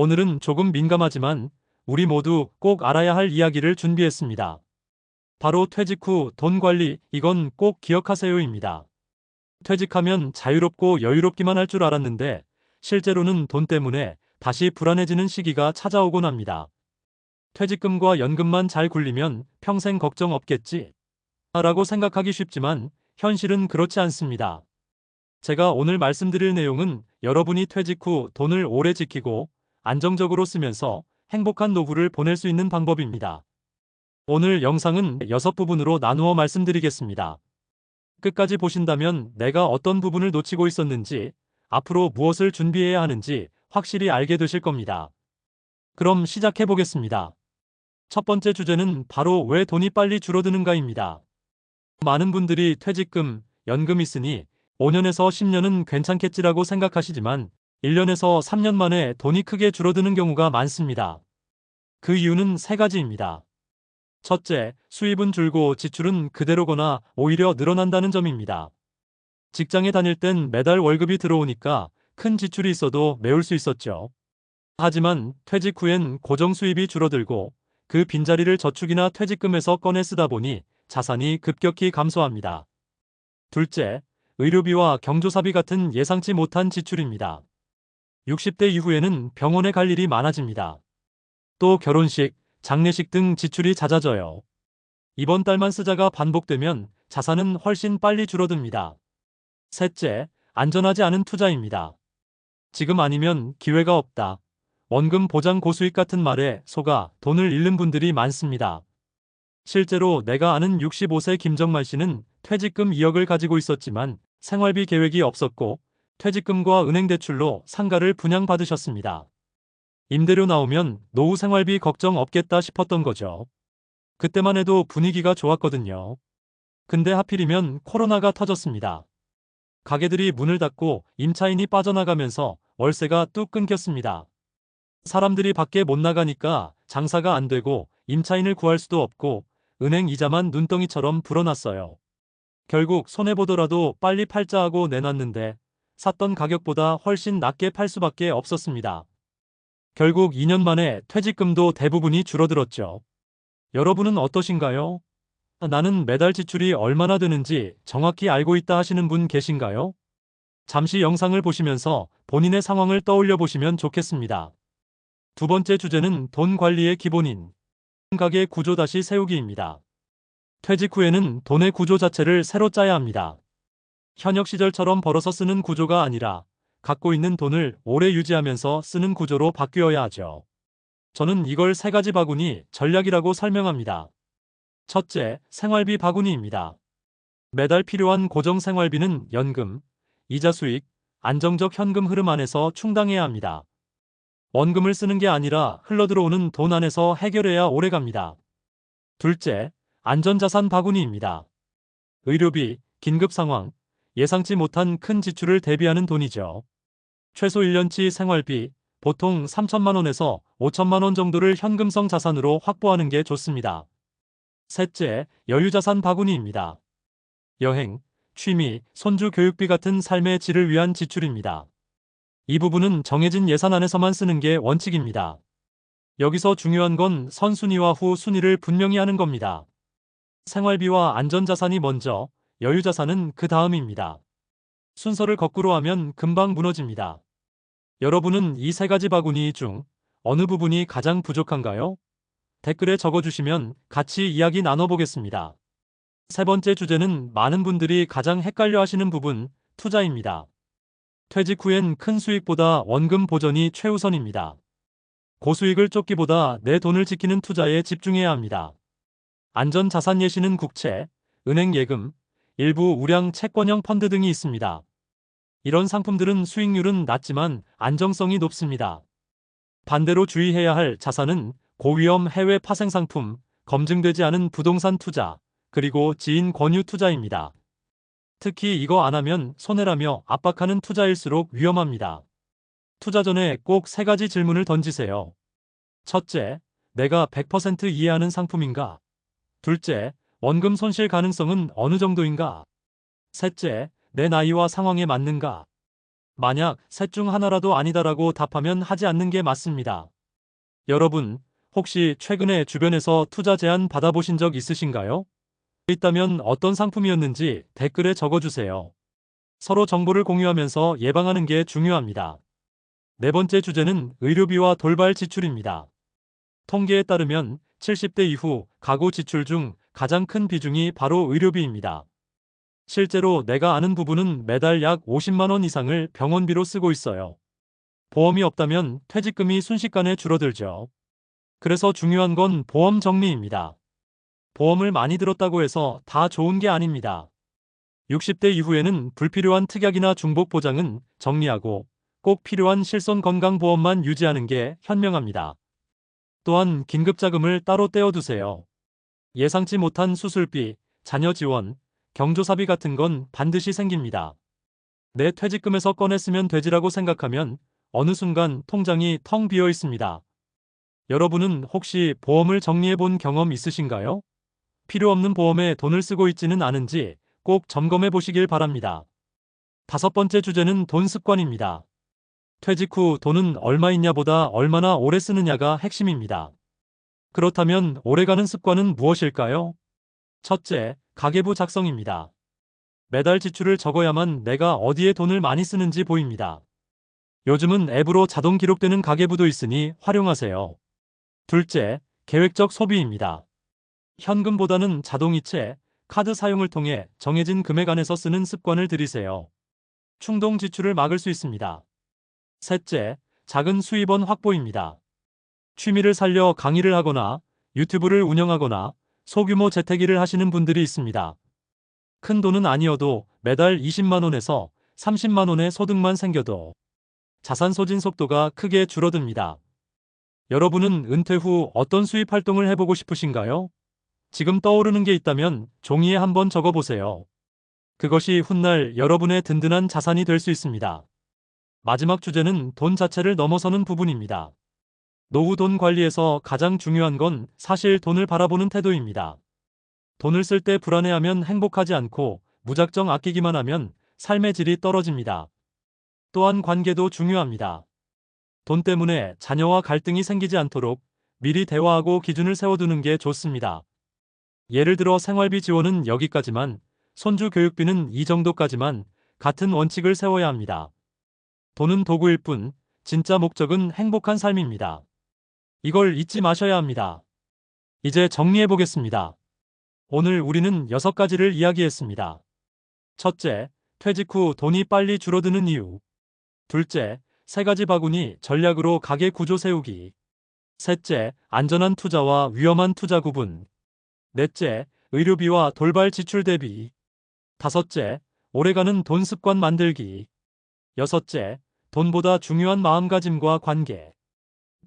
오늘은 조금 민감하지만 우리 모두 꼭 알아야 할 이야기를 준비했습니다. 바로 퇴직 후 돈 관리, 이건 꼭 기억하세요입니다. 퇴직하면 자유롭고 여유롭기만 할 줄 알았는데 실제로는 돈 때문에 다시 불안해지는 시기가 찾아오곤 합니다. 퇴직금과 연금만 잘 굴리면 평생 걱정 없겠지? 라고 생각하기 쉽지만 현실은 그렇지 않습니다. 제가 오늘 말씀드릴 내용은 여러분이 퇴직 후 돈을 오래 지키고 안정적으로 쓰면서 행복한 노후를 보낼 수 있는 방법입니다. 오늘 영상은 6부분으로 나누어 말씀드리겠습니다. 끝까지 보신다면 내가 어떤 부분을 놓치고 있었는지, 앞으로 무엇을 준비해야 하는지 확실히 알게 되실 겁니다. 그럼 시작해 보겠습니다. 첫 번째 주제는 바로 왜 돈이 빨리 줄어드는가입니다. 많은 분들이 퇴직금, 연금 있으니 5년에서 10년은 괜찮겠지라고 생각하시지만 1년에서 3년 만에 돈이 크게 줄어드는 경우가 많습니다. 그 이유는 세 가지입니다. 첫째, 수입은 줄고 지출은 그대로거나 오히려 늘어난다는 점입니다. 직장에 다닐 땐 매달 월급이 들어오니까 큰 지출이 있어도 메울 수 있었죠. 하지만 퇴직 후엔 고정 수입이 줄어들고 그 빈자리를 저축이나 퇴직금에서 꺼내 쓰다 보니 자산이 급격히 감소합니다. 둘째, 의료비와 경조사비 같은 예상치 못한 지출입니다. 60대 이후에는 병원에 갈 일이 많아집니다. 또 결혼식, 장례식 등 지출이 잦아져요. 이번 달만 쓰자가 반복되면 자산은 훨씬 빨리 줄어듭니다. 셋째, 안전하지 않은 투자입니다. 지금 아니면 기회가 없다. 원금 보장 고수익 같은 말에 속아 돈을 잃는 분들이 많습니다. 실제로 내가 아는 65세 김정만 씨는 퇴직금 2억을 가지고 있었지만 생활비 계획이 없었고 퇴직금과 은행 대출로 상가를 분양받으셨습니다. 임대료 나오면 노후 생활비 걱정 없겠다 싶었던 거죠. 그때만 해도 분위기가 좋았거든요. 근데 하필이면 코로나가 터졌습니다. 가게들이 문을 닫고 임차인이 빠져나가면서 월세가 뚝 끊겼습니다. 사람들이 밖에 못 나가니까 장사가 안 되고 임차인을 구할 수도 없고 은행 이자만 눈덩이처럼 불어났어요. 결국 손해보더라도 빨리 팔자 하고 내놨는데 샀던 가격보다 훨씬 낮게 팔 수밖에 없었습니다. 결국 2년 만에 퇴직금도 대부분이 줄어들었죠. 여러분은 어떠신가요? 나는 매달 지출이 얼마나 되는지 정확히 알고 있다 하시는 분 계신가요? 잠시 영상을 보시면서 본인의 상황을 떠올려 보시면 좋겠습니다. 두 번째 주제는 돈 관리의 기본인 가계 구조 다시 세우기입니다. 퇴직 후에는 돈의 구조 자체를 새로 짜야 합니다. 현역 시절처럼 벌어서 쓰는 구조가 아니라 갖고 있는 돈을 오래 유지하면서 쓰는 구조로 바뀌어야 하죠. 저는 이걸 세 가지 바구니 전략이라고 설명합니다. 첫째, 생활비 바구니입니다. 매달 필요한 고정 생활비는 연금, 이자 수익, 안정적 현금 흐름 안에서 충당해야 합니다. 원금을 쓰는 게 아니라 흘러들어오는 돈 안에서 해결해야 오래갑니다. 둘째, 안전자산 바구니입니다. 의료비, 긴급 상황, 예상치 못한 큰 지출을 대비하는 돈이죠. 최소 1년치 생활비, 보통 3천만 원에서 5천만 원 정도를 현금성 자산으로 확보하는 게 좋습니다. 셋째, 여유자산 바구니입니다. 여행, 취미, 손주 교육비 같은 삶의 질을 위한 지출입니다. 이 부분은 정해진 예산 안에서만 쓰는 게 원칙입니다. 여기서 중요한 건 선순위와 후순위를 분명히 하는 겁니다. 생활비와 안전자산이 먼저, 여유자산은 그 다음입니다. 순서를 거꾸로 하면 금방 무너집니다. 여러분은 이 세 가지 바구니 중 어느 부분이 가장 부족한가요? 댓글에 적어주시면 같이 이야기 나눠보겠습니다. 세 번째 주제는 많은 분들이 가장 헷갈려 하시는 부분, 투자입니다. 퇴직 후엔 큰 수익보다 원금 보전이 최우선입니다. 고수익을 쫓기보다 내 돈을 지키는 투자에 집중해야 합니다. 안전자산 예시는 국채, 은행 예금, 일부 우량 채권형 펀드 등이 있습니다. 이런 상품들은 수익률은 낮지만 안정성이 높습니다. 반대로 주의해야 할 자산은 고위험 해외 파생 상품, 검증되지 않은 부동산 투자, 그리고 지인 권유 투자입니다. 특히 이거 안 하면 손해라며 압박하는 투자일수록 위험합니다. 투자 전에 꼭 세 가지 질문을 던지세요. 첫째, 내가 100% 이해하는 상품인가? 둘째, 원금 손실 가능성은 어느 정도인가? 셋째, 내 나이와 상황에 맞는가? 만약 셋 중 하나라도 아니다라고 답하면 하지 않는 게 맞습니다. 여러분, 혹시 최근에 주변에서 투자 제안 받아보신 적 있으신가요? 있다면 어떤 상품이었는지 댓글에 적어주세요. 서로 정보를 공유하면서 예방하는 게 중요합니다. 네 번째 주제는 의료비와 돌발 지출입니다. 통계에 따르면 70대 이후 가구 지출 중 가장 큰 비중이 바로 의료비입니다. 실제로 내가 아는 부부는 매달 약 50만 원 이상을 병원비로 쓰고 있어요. 보험이 없다면 퇴직금이 순식간에 줄어들죠. 그래서 중요한 건 보험 정리입니다. 보험을 많이 들었다고 해서 다 좋은 게 아닙니다. 60대 이후에는 불필요한 특약이나 중복 보장은 정리하고 꼭 필요한 실손 건강보험만 유지하는 게 현명합니다. 또한 긴급자금을 따로 떼어두세요. 예상치 못한 수술비, 자녀 지원, 경조사비 같은 건 반드시 생깁니다. 내 퇴직금에서 꺼냈으면 되지라고 생각하면 어느 순간 통장이 텅 비어 있습니다. 여러분은 혹시 보험을 정리해 본 경험 있으신가요? 필요 없는 보험에 돈을 쓰고 있지는 않은지 꼭 점검해 보시길 바랍니다. 다섯 번째 주제는 돈 습관입니다. 퇴직 후 돈은 얼마 있냐보다 얼마나 오래 쓰느냐가 핵심입니다. 그렇다면 오래가는 습관은 무엇일까요? 첫째, 가계부 작성입니다. 매달 지출을 적어야만 내가 어디에 돈을 많이 쓰는지 보입니다. 요즘은 앱으로 자동 기록되는 가계부도 있으니 활용하세요. 둘째, 계획적 소비입니다. 현금보다는 자동이체, 카드 사용을 통해 정해진 금액 안에서 쓰는 습관을 들이세요. 충동 지출을 막을 수 있습니다. 셋째, 작은 수입원 확보입니다. 취미를 살려 강의를 하거나 유튜브를 운영하거나 소규모 재택일을 하시는 분들이 있습니다. 큰 돈은 아니어도 매달 20만원에서 30만원의 소득만 생겨도 자산 소진 속도가 크게 줄어듭니다. 여러분은 은퇴 후 어떤 수입 활동을 해보고 싶으신가요? 지금 떠오르는 게 있다면 종이에 한번 적어보세요. 그것이 훗날 여러분의 든든한 자산이 될 수 있습니다. 마지막 주제는 돈 자체를 넘어서는 부분입니다. 노후 돈 관리에서 가장 중요한 건 사실 돈을 바라보는 태도입니다. 돈을 쓸 때 불안해하면 행복하지 않고 무작정 아끼기만 하면 삶의 질이 떨어집니다. 또한 관계도 중요합니다. 돈 때문에 자녀와 갈등이 생기지 않도록 미리 대화하고 기준을 세워두는 게 좋습니다. 예를 들어 생활비 지원은 여기까지만, 손주 교육비는 이 정도까지만 같은 원칙을 세워야 합니다. 돈은 도구일 뿐, 진짜 목적은 행복한 삶입니다. 이걸 잊지 마셔야 합니다. 이제 정리해 보겠습니다. 오늘 우리는 여섯 가지를 이야기했습니다. 첫째, 퇴직 후 돈이 빨리 줄어드는 이유. 둘째, 세 가지 바구니 전략으로 가계 구조 세우기. 셋째, 안전한 투자와 위험한 투자 구분. 넷째, 의료비와 돌발 지출 대비. 다섯째, 오래가는 돈 습관 만들기. 여섯째, 돈보다 중요한 마음가짐과 관계.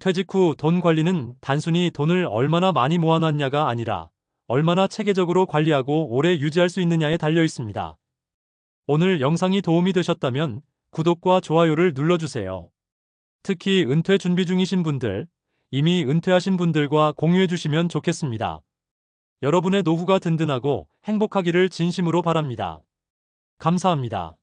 퇴직 후 돈 관리는 단순히 돈을 얼마나 많이 모아놨냐가 아니라 얼마나 체계적으로 관리하고 오래 유지할 수 있느냐에 달려 있습니다. 오늘 영상이 도움이 되셨다면 구독과 좋아요를 눌러주세요. 특히 은퇴 준비 중이신 분들, 이미 은퇴하신 분들과 공유해 주시면 좋겠습니다. 여러분의 노후가 든든하고 행복하기를 진심으로 바랍니다. 감사합니다.